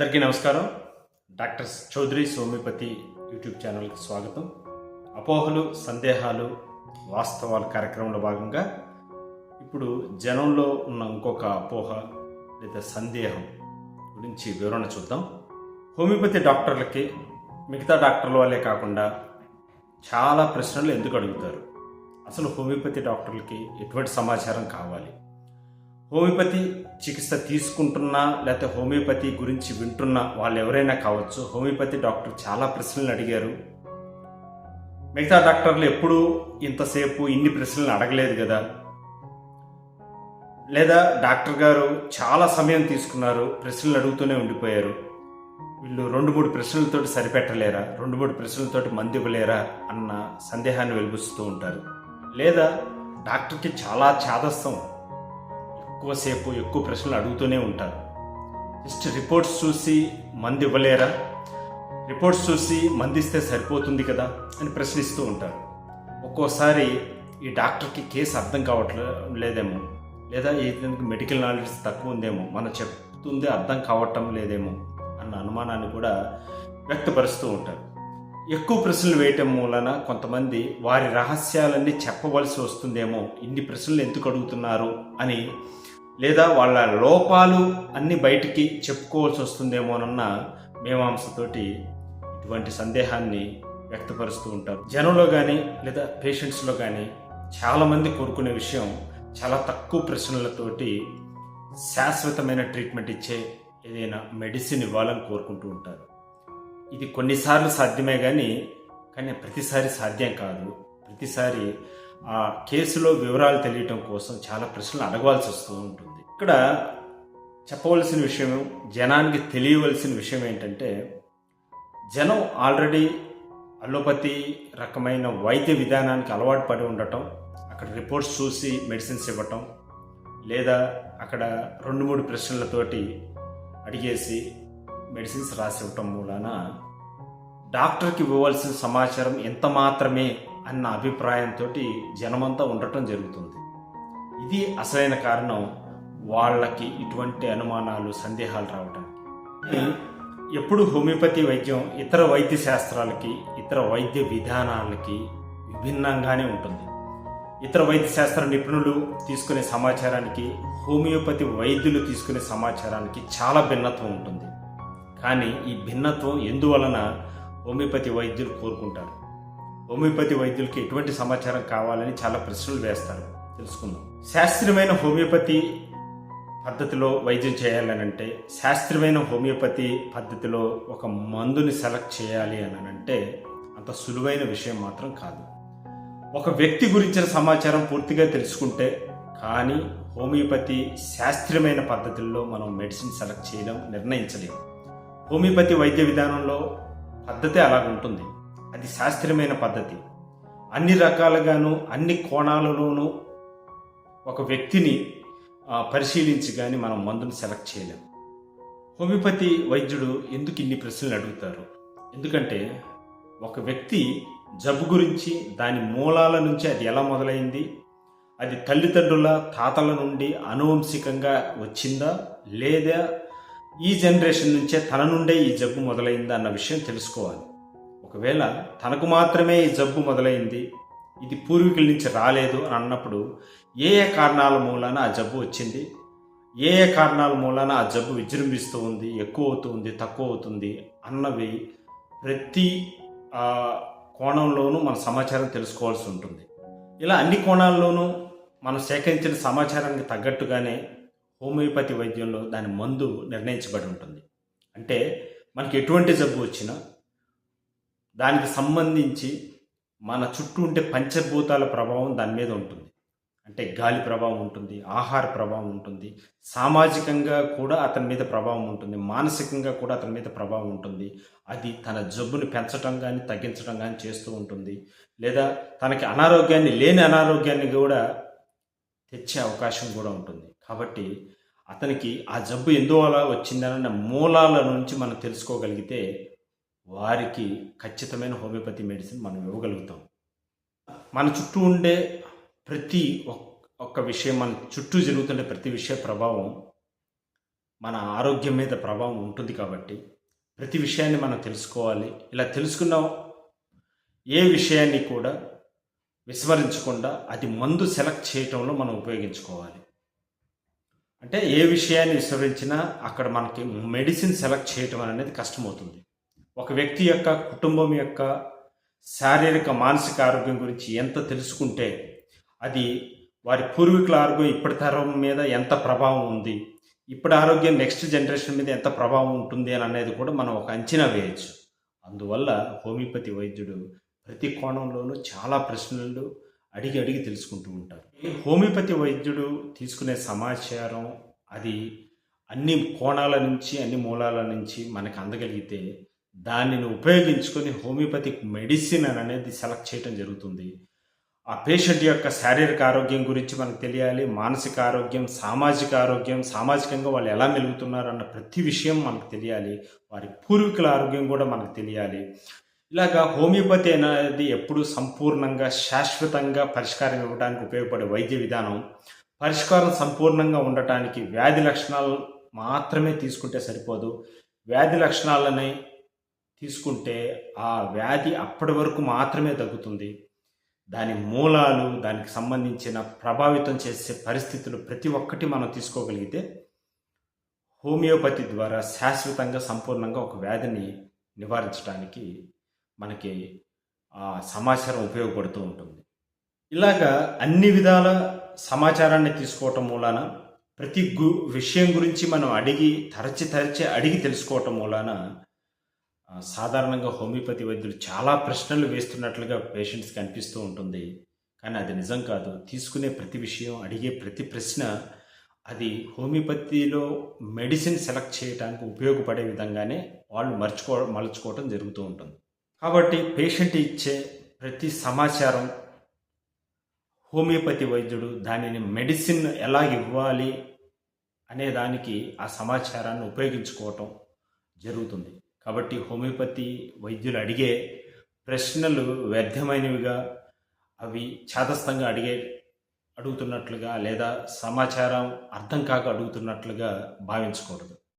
అందరికీ నమస్కారం. Doctor Chowdary సోమిపతి YouTube ఛానల్కి స్వాగతం. అపోహలు సందేహాలు వాస్తవాల కార్యక్రమంలో భాగంగా ఇప్పుడు జనంలో ఉన్న ఇంకొక అపోహ లేదా సందేహం గురించి వివరణ చూద్దాం. హోమియోపతి డాక్టర్లకి మిగతా డాక్టర్ల వాళ్ళే కాకుండా చాలా ప్రశ్నలు ఎందుకు అడుగుతారు? అసలు హోమియోపతి డాక్టర్లకి ఎటువంటి సమాచారం కావాలి? హోమియోపతి చికిత్స తీసుకుంటున్నా లేకపోతే హోమియోపతి గురించి వింటున్న వాళ్ళు ఎవరైనా కావచ్చు హోమియోపతి డాక్టర్ చాలా ప్రశ్నలు అడిగారు. మిగతా డాక్టర్లు ఎప్పుడూ ఇంతసేపు ఇన్ని ప్రశ్నలు అడగలేదు కదా. లేదా డాక్టర్ గారు చాలా సమయం తీసుకున్నారు ప్రశ్నలు అడుగుతూనే ఉండిపోయారు. వీళ్ళు రెండు మూడు ప్రశ్నలతోటి సరిపెట్టలేరా రెండు మూడు ప్రశ్నలతోటి మంది ఇవ్వలేరా అన్న సందేహాన్ని వెలిపిస్తూ ఉంటారు. లేదా డాక్టర్కి చాలా చాదస్తం ఎక్కువసేపు ఎక్కువ ప్రశ్నలు అడుగుతూనే ఉంటారు. జస్ట్ రిపోర్ట్స్ చూసి మంది ఇవ్వలేరా? రిపోర్ట్స్ చూసి మందిస్తే సరిపోతుంది కదా అని ప్రశ్నిస్తూ ఉంటారు. ఒక్కోసారి ఈ డాక్టర్కి కేసు అర్థం కావట్లేదు లేదేమో. లేదా ఇతనికి మెడికల్ నాలెడ్జ్ తక్కువ ఉందేమో. మనం చెప్తుంది అర్థం కావటం లేదేమో అన్న అనుమానాన్ని కూడా వ్యక్తపరుస్తూ ఉంటారు. ఎక్కువ ప్రశ్నలు వేయటం మూలన కొంతమంది వారి రహస్యాలన్నీ చెప్పవలసి వస్తుందేమో. ఇన్ని ప్రశ్నలు ఎందుకు అడుగుతున్నారు అని లేదా వాళ్ళ లోపాలు అన్ని బయటికి చెప్పుకోవాల్సి వస్తుందేమోనన్న మీమాంసతోటి ఇటువంటి సందేహాన్ని వ్యక్తపరుస్తూ ఉంటారు. జనంలో కానీ లేదా పేషెంట్స్లో కానీ చాలామంది కోరుకునే విషయం చాలా తక్కువ ప్రశ్నలతోటి శాశ్వతమైన ట్రీట్మెంట్ ఇచ్చే ఏదైనా మెడిసిన్ ఇవ్వాలని కోరుకుంటూ ఉంటారు. ఇది కొన్నిసార్లు సాధ్యమే కానీ కానీ ప్రతిసారి సాధ్యం కాదు. ప్రతిసారి ఆ కేసులో వివరాలు తెలియటం కోసం చాలా ప్రశ్నలు అడగవలసి వస్తూ ఉంటుంది. ఇక్కడ చెప్పవలసిన విషయం జనానికి తెలియవలసిన విషయం ఏంటంటే జనం ఆల్రెడీ అలోపతి రకమైన వైద్య విధానానికి అలవాటు పడి ఉండటం అక్కడ రిపోర్ట్స్ చూసి మెడిసిన్స్ ఇవ్వటం లేదా అక్కడ రెండు మూడు ప్రశ్నలతోటి అడిగేసి మెడిసిన్స్ రాసి ఇవ్వటం మూలాన డాక్టర్కి ఇవ్వవలసిన సమాచారం ఎంత మాత్రమే అన్న అభిప్రాయంతో జనమంతా ఉండటం జరుగుతుంది. ఇది అసలైన కారణం వాళ్ళకి ఇటువంటి అనుమానాలు సందేహాలు రావడానికి ఎప్పుడు హోమియోపతి వైద్యం ఇతర వైద్య శాస్త్రాలకి ఇతర వైద్య విధానాలకి విభిన్నంగానే ఉంటుంది. ఇతర వైద్య శాస్త్ర నిపుణులు తీసుకునే సమాచారానికి హోమియోపతి వైద్యులు తీసుకునే సమాచారానికి చాలా భిన్నత్వం ఉంటుంది. కానీ ఈ భిన్నత్వం ఎందువలన హోమియోపతి వైద్యులు కోరుకుంటారు? హోమియోపతి వైద్యులకి ఎటువంటి సమాచారం కావాలని చాలా ప్రశ్నలు వేస్తారు. తెలుసుకుందాం. శాస్త్రీయమైన హోమియోపతి పద్ధతిలో వైద్యం చేయాలని అంటే శాస్త్రీయమైన హోమియోపతి పద్ధతిలో ఒక మందుని సెలెక్ట్ చేయాలి అని అంటే అంత సులువైన విషయం మాత్రం కాదు. ఒక వ్యక్తి గురించిన సమాచారం పూర్తిగా తెలుసుకుంటే కానీ హోమియోపతి శాస్త్రీయమైన పద్ధతుల్లో మనం మెడిసిన్ సెలెక్ట్ చేయడం నిర్ణయించలేము హోమియోపతి వైద్య విధానంలో పద్ధతి అలాగుంటుంది. అది శాస్త్రీయమైన పద్ధతి. అన్ని రకాలుగాను అన్ని కోణాలలోనూ ఒక వ్యక్తిని పరిశీలించి కానీ మనం మందును సెలెక్ట్ చేయలేం. హోమియోపతి వైద్యుడు ఎందుకు ఇన్ని ప్రశ్నలు అడుగుతారు? ఎందుకంటే ఒక వ్యక్తి జబ్బు గురించి దాని మూలాల నుంచి అది ఎలా మొదలైంది? అది తల్లిదండ్రుల తాతల నుండి అనువంశికంగా వచ్చిందా? లేదా ఈ జనరేషన్ నుంచే తన నుండే ఈ జబ్బు మొదలైందా? అన్న విషయం తెలుసుకోవాలి. ఒకవేళ తనకు మాత్రమే ఈ జబ్బు మొదలైంది ఇది పూర్వీకుల నుంచి రాలేదు అని అన్నప్పుడు ఏ ఏ కారణాల మూలాన ఆ జబ్బు వచ్చింది? ఏ ఏ కారణాల మూలాన ఆ జబ్బు విజృంభిస్తూ ఉంది ఎక్కువ అవుతుంది తక్కువ అవుతుంది అన్నవి ప్రతి ఆ, కోణంలోనూ మన సమాచారం తెలుసుకోవాల్సి ఉంటుంది. ఇలా అన్ని కోణాల్లోనూ మనం సేకరించిన సమాచారానికి తగ్గట్టుగానే హోమియోపతి వైద్యంలో దాని మందు నిర్ణయించబడి ఉంటుంది. అంటే మనకి ఎటువంటి జబ్బు వచ్చినా దానికి సంబంధించి మన చుట్టూ ఉండే పంచభూతాల ప్రభావం దాని మీద ఉంటుంది. అంటే గాలి ప్రభావం ఉంటుంది ఆహార ప్రభావం ఉంటుంది సామాజికంగా కూడా అతని మీద ప్రభావం ఉంటుంది మానసికంగా కూడా అతని మీద ప్రభావం ఉంటుంది. అది తన జబ్బుని పెంచడం కానీ తగ్గించడం కానీ చేస్తూ ఉంటుంది. లేదా తనకి అనారోగ్యాన్ని లేని అనారోగ్యాన్ని కూడా తెచ్చే అవకాశం కూడా ఉంటుంది. కాబట్టి అతనికి ఆ జబ్బు ఎందువల్ల వచ్చిందన్న మూలాల నుంచి మనం తెలుసుకోగలిగితే వారికి ఖచ్చితమైన హోమియోపతి మెడిసిన్ మనం ఇవ్వగలుగుతాం. మన చుట్టూ ఉండే ప్రతి ఒక్- ఒక్క విషయం మన చుట్టూ జరుగుతుండే ప్రతి విషయ ప్రభావం మన ఆరోగ్యం మీద ప్రభావం ఉంటుంది కాబట్టి ప్రతి విషయాన్ని మనం తెలుసుకోవాలి. ఇలా తెలుసుకున్న ఏ విషయాన్ని కూడా విస్మరించకుండా అది మందు సెలెక్ట్ చేయటంలో మనం ఉపయోగించుకోవాలి. అంటే ఏ విషయాన్ని విస్మరించినా అక్కడ మనకి మెడిసిన్ సెలెక్ట్ చేయటం అనేది కష్టమవుతుంది. ఒక వ్యక్తి యొక్క కుటుంబం యొక్క శారీరక మానసిక ఆరోగ్యం గురించి ఎంత తెలుసుకుంటే అది వారి పూర్వీకుల ఆరోగ్యం ఇప్పటి తరం మీద ఎంత ప్రభావం ఉంది ఇప్పటి ఆరోగ్యం నెక్స్ట్ జనరేషన్ మీద ఎంత ప్రభావం ఉంటుంది అని అనేది కూడా మనం ఒక అంచనా వేయచ్చు. అందువల్ల హోమియోపతి వైద్యుడు ప్రతి కోణంలోనూ చాలా ప్రశ్నలు అడిగి అడిగి తెలుసుకుంటూ ఉంటారు. ఈ హోమియోపతి వైద్యుడు తీసుకునే సమాచారం అది అన్ని కోణాల నుంచి అన్ని మూలాల నుంచి మనకు అందగలిగితే దానిని ఉపయోగించుకొని హోమియోపతిక్ మెడిసిన్ అని అనేది సెలెక్ట్ చేయడం జరుగుతుంది. ఆ పేషెంట్ యొక్క శారీరక ఆరోగ్యం గురించి మనకు తెలియాలి మానసిక ఆరోగ్యం సామాజిక ఆరోగ్యం సామాజికంగా వాళ్ళు ఎలా మెలుగుతున్నారు అన్న ప్రతి విషయం మనకు తెలియాలి వారి పూర్వీకుల ఆరోగ్యం కూడా మనకు తెలియాలి. ఇలాగా హోమియోపతి అనేది ఎప్పుడు సంపూర్ణంగా శాశ్వతంగా పరిష్కారం ఇవ్వడానికి ఉపయోగపడే వైద్య విధానం. పరిష్కారం సంపూర్ణంగా ఉండటానికి వ్యాధి లక్షణాలు మాత్రమే తీసుకుంటే సరిపోదు. వ్యాధి లక్షణాలని తీసుకుంటే ఆ వ్యాధి అప్పటి వరకు మాత్రమే తగ్గుతుంది. దాని మూలాలు దానికి సంబంధించిన ప్రభావితం చేసే పరిస్థితులు ప్రతి ఒక్కటి మనం తీసుకోగలిగితే హోమియోపతి ద్వారా శాశ్వతంగా సంపూర్ణంగా ఒక వ్యాధిని నివారించడానికి మనకి ఆ సమాచారం ఉపయోగపడుతూ ఉంటుంది. ఇలాగా అన్ని విధాల సమాచారాన్ని తీసుకోవటం మూలాన ప్రతి గు విషయం గురించి మనం అడిగి తరచి తరచి అడిగి తెలుసుకోవటం మూలాన సాధారణంగా హోమియోపతి వైద్యులు చాలా ప్రశ్నలు వేస్తున్నట్లుగా పేషెంట్స్కి అనిపిస్తూ ఉంటుంది. కానీ అది నిజం కాదు. తీసుకునే ప్రతి విషయం అడిగే ప్రతి ప్రశ్న అది హోమియోపతిలో మెడిసిన్ సెలెక్ట్ చేయడానికి ఉపయోగపడే విధంగానే వాళ్ళు మర్చుకో మలుచుకోవడం జరుగుతూ ఉంటుంది. కాబట్టి పేషెంట్ ఇచ్చే ప్రతి సమాచారం హోమియోపతి వైద్యుడు దానిని మెడిసిన్ ఎలా ఇవ్వాలి అనే దానికి ఆ సమాచారాన్ని ఉపయోగించుకోవటం జరుగుతుంది. కాబట్టి హోమియోపతి వైద్యులు అడిగే ప్రశ్నలు వ్యర్థమైనవిగా అవి చాదస్తంగా అడిగే అడుగుతున్నట్లుగా లేదా సమాచారం అర్థం కాక అడుగుతున్నట్లుగా భావించకూడదు.